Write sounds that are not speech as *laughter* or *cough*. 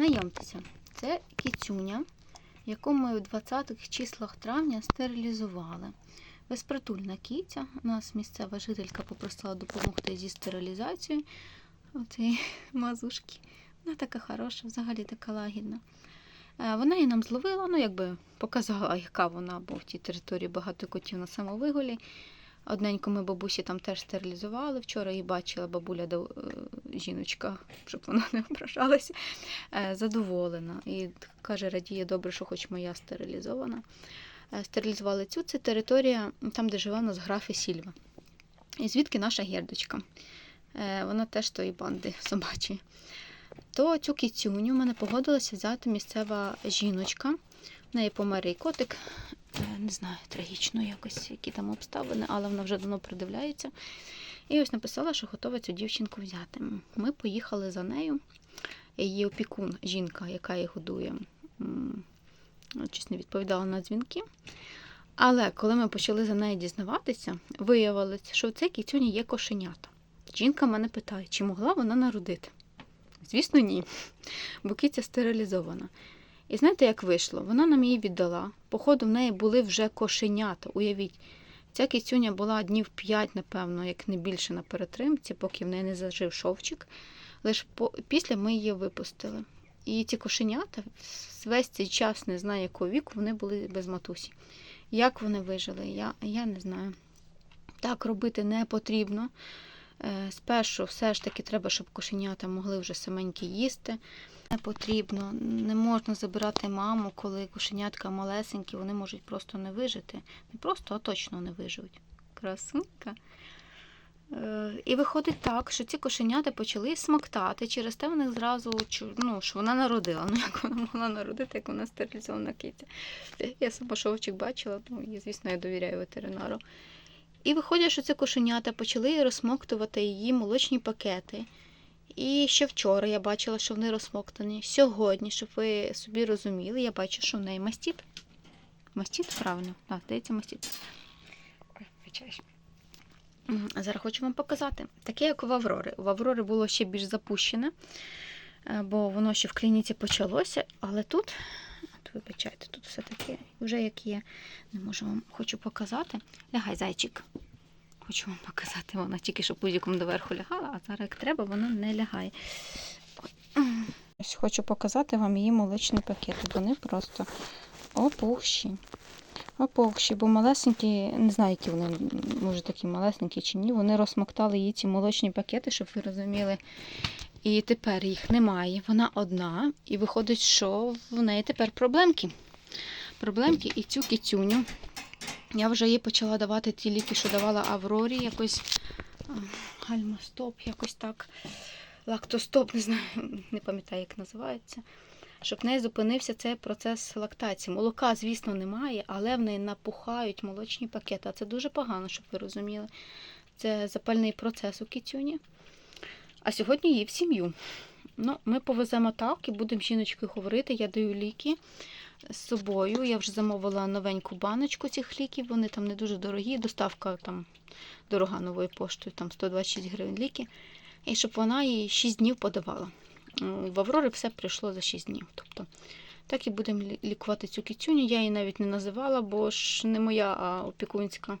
Знайомтеся, це кіцюня, яку ми в 20-х числах травня стерилізували. Безпритульна кіця. Нас місцева жителька попросила допомогти зі стерилізацією оцієї *laughs* мазушки. Вона така хороша, взагалі така лагідна. Е, Вона її нам зловила, ну якби показала, яка вона, бо в тій території багато котів на самовиголі. Одненько ми бабусі там теж стерилізували. Вчора її бачила бабуля е, жіночка, щоб вона не ображалася, е, задоволена. І каже, радіє добре, що хоч моя стерилізована. Е, Стерилізували цю. Це територія, там, де живе у нас графі Сільва. І звідки наша гердочка. Вона теж тої банди собачої. То цю кіцюню мене погодилася взяти місцева жіночка. В неї померий котик. Е, Не знаю, трагічно якось, які там обставини, але вона вже давно придивляється. І ось написала, що готова цю дівчинку взяти. Ми поїхали за нею. Її опікун, жінка, яка її годує, щось не відповідала на дзвінки. Але коли ми почали за нею дізнаватися, виявилось, що в цій кіцюні є кошенята. Жінка мене питає, чи могла вона народити. Звісно, ні, бо киця стерилізована. І знаєте, як вийшло? Вона нам її віддала. Походу, в неї були вже кошенята. Уявіть, ця кицюня була днів 5, напевно, як не більше на перетримці, поки в неї не зажив шовчик. Лише після ми її випустили. І ці кошенята весь цей час, не знаю якого віку, вони були без матусі. Як вони вижили, я, я не знаю. Так робити не потрібно. Е, Спершу все ж таки треба, щоб кошенята могли вже саменькі їсти. Не потрібно, не можна забирати маму, коли кошенятка малесенькі, вони можуть просто не вижити. Не просто, а точно не виживуть. Красунька. Е, І виходить так, що ці кошенята почали смоктати, через те в них зразу ну, що вона народила. *laughs* Ну, як вона могла народити, як вона стерилізована киця. Я сама шовчик бачила, ну, і, звісно, я довіряю ветеринару. І виходить, що ці кошенята почали розсмоктувати її молочні пакети. І ще вчора я бачила, що вони розсмоктані. Сьогодні, щоб ви собі розуміли, я бачу, що в неї мастіт. Мастіт, правильно? Так, здається, мастіт. Зараз хочу вам показати. Таке, як у Аврори. У Аврори було ще більш запущене, е, бо воно ще в клініці почалося, але тут, от вибачайте, тут все таке вже як є. Не можу вам хочу показати. Лягай, зайчик. Хочу вам показати, вона тільки що пузіком доверху лягала, а зараз як треба, вона не лягає. Ось Хочу показати вам її молочні пакети. Вони просто опухші. Опухші, бо малесенькі, не знаю, які вони, може такі малесенькі чи ні. Вони розсмоктали її ці молочні пакети, щоб ви розуміли. І тепер їх немає. Вона одна. І виходить, що в неї тепер проблемки. Проблемки і цю кицюню. Я вже їй почала давати ті ліки, що давала Аврорі, якось гальмостоп, якось так. Лактостоп, не знаю, *laughs* не пам'ятаю, як називається. Щоб в неї зупинився цей процес лактації. Молока, звісно, немає, але в неї напухають молочні пакети. А це дуже погано, щоб ви розуміли. Це запальний процес у кітюні. А сьогодні її в сім'ю. Ну, ми повеземо так і будемо жіночкою говорити. Я даю ліки з собою. Я вже замовила новеньку баночку цих ліків. Вони там не дуже дорогі. Доставка там дорога новою поштою, там 126 гривень ліки. І щоб вона її 6 днів подавала. В Аврори все прийшло за 6 днів. Тобто, так і будемо лікувати цю кітюню. Я її навіть не називала, бо ж не моя, а опікунська.